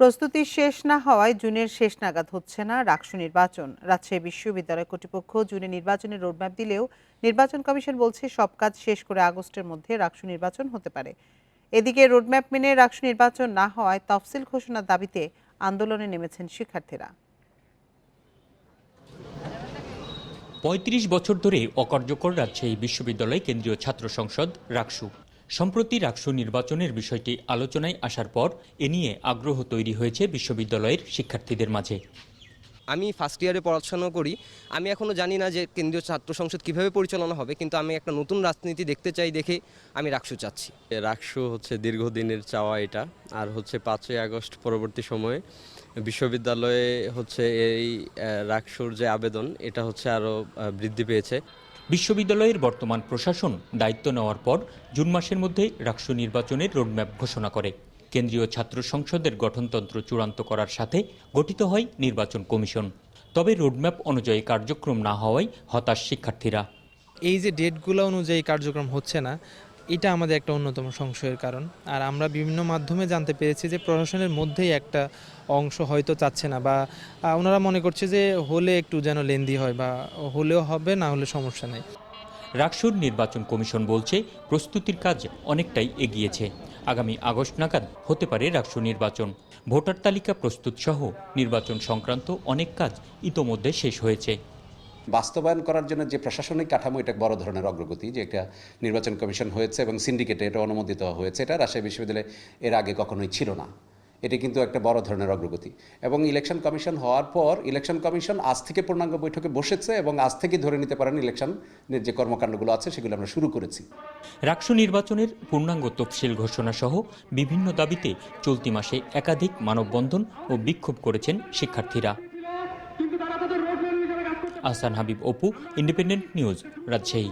প্রস্তুতি শেষ না হওয়ায় জুনের শেষ নাগাদ হচ্ছে না রাকসু নির্বাচন। রাজশাহী বিশ্ববিদ্যালয় কর্তৃপক্ষ জুনে নির্বাচনের রোডম্যাপ দিলেও নির্বাচন কমিশন বলছে সব কাজ শেষ করে আগস্টের মধ্যে রাকসু নির্বাচন হতে পারে। এদিকে রোডম্যাপ মেনে রাকসু নির্বাচন না হওয়ায় তফসিল ঘোষণার দাবিতে আন্দোলনে নেমেছেন শিক্ষার্থীরা। পঁয়ত্রিশ বছর ধরে অকার্যকর রাজশাহী বিশ্ববিদ্যালয় কেন্দ্রীয় ছাত্র সংসদ রাকসু। সম্প্রতি রাকসু নির্বাচনের বিষয়টি আলোচনায় আসার পর এ নিয়ে আগ্রহ তৈরি হয়েছে বিশ্ববিদ্যালয়ের শিক্ষার্থীদের মাঝে। আমি ফার্স্ট ইয়ারে পড়াশোনা করি। আমি এখনও জানি না যে কেন্দ্রীয় ছাত্র সংসদ কীভাবে পরিচালনা হবে কিন্তু আমি একটা নতুন রাজনীতি দেখতে চাই দেখে আমি রাকসু চাচ্ছি। রাকসু হচ্ছে দীর্ঘদিনের চাওয়া এটা। আর হচ্ছে পাঁচই আগস্ট পরবর্তী সময়ে বিশ্ববিদ্যালয়ে হচ্ছে এই রাকসুর যে আবেদন এটা হচ্ছে আরও বৃদ্ধি পেয়েছে। বিশ্ববিদ্যালয়ের বর্তমান প্রশাসন দায়িত্ব নেওয়ার পর জুন মাসের মধ্যে রাষ্ট্র নির্বাচনের রোডম্যাপ ঘোষণা করে। কেন্দ্রীয় ছাত্র সংসদের গঠনতন্ত্র চূড়ান্ত করার সাথে গঠিত হয় নির্বাচন কমিশন। তবে রোডম্যাপ অনুযায়ী কার্যক্রম না হওয়ায় হতাশ শিক্ষার্থীরা। এই যে ডেটগুলো অনুযায়ী কার্যক্রম হচ্ছে না এটা আমাদের একটা অন্যতম সংশয়ের কারণ। আর আমরা বিভিন্ন মাধ্যমে জানতে পেরেছি যে প্রশাসনের মধ্যেই একটা অংশ হয়তো চাচ্ছে না বা ওনারা মনে করছে যে হলে একটু যেন লেন্দি হয় বা হলেও হবে, না হলে সমস্যা নেই। রাকসুর নির্বাচন কমিশন বলছে প্রস্তুতির কাজ অনেকটাই এগিয়েছে। আগামী আগস্ট নাগাদ হতে পারে রাকসু নির্বাচন। ভোটার তালিকা প্রস্তুত সহ নির্বাচন সংক্রান্ত অনেক কাজ ইতোমধ্যে শেষ হয়েছে। বাস্তবায়ন করার জন্য যে প্রশাসনিক কাঠামো, এটা বড় ধরনের অগ্রগতি যে একটা নির্বাচন কমিশন হয়েছে এবং সিন্ডিকেটে এটা অনুমোদিত হয়েছে। এটা রাজশাহী বিশ্ববিদ্যালয়ে এর আগে কখনোই ছিল না। এটি কিন্তু একটা বড় ধরনের অগ্রগতি। এবং ইলেকশন কমিশন হওয়ার পর ইলেকশন কমিশন আজ থেকে পূর্ণাঙ্গ বৈঠকে বসেছে এবং আজ থেকে ধরে নিতে পারেন ইলেকশনের যে কর্মকাণ্ডগুলো আছে, সেগুলো আমরা শুরু করেছি। রাকসু নির্বাচনের পূর্ণাঙ্গ তফসিল ঘোষণা সহ বিভিন্ন দাবিতে চলতি মাসে একাধিক মানববন্ধন ও বিক্ষোভ করেছেন শিক্ষার্থীরা। Ahsan Habib Apu Independent News Rajshahi.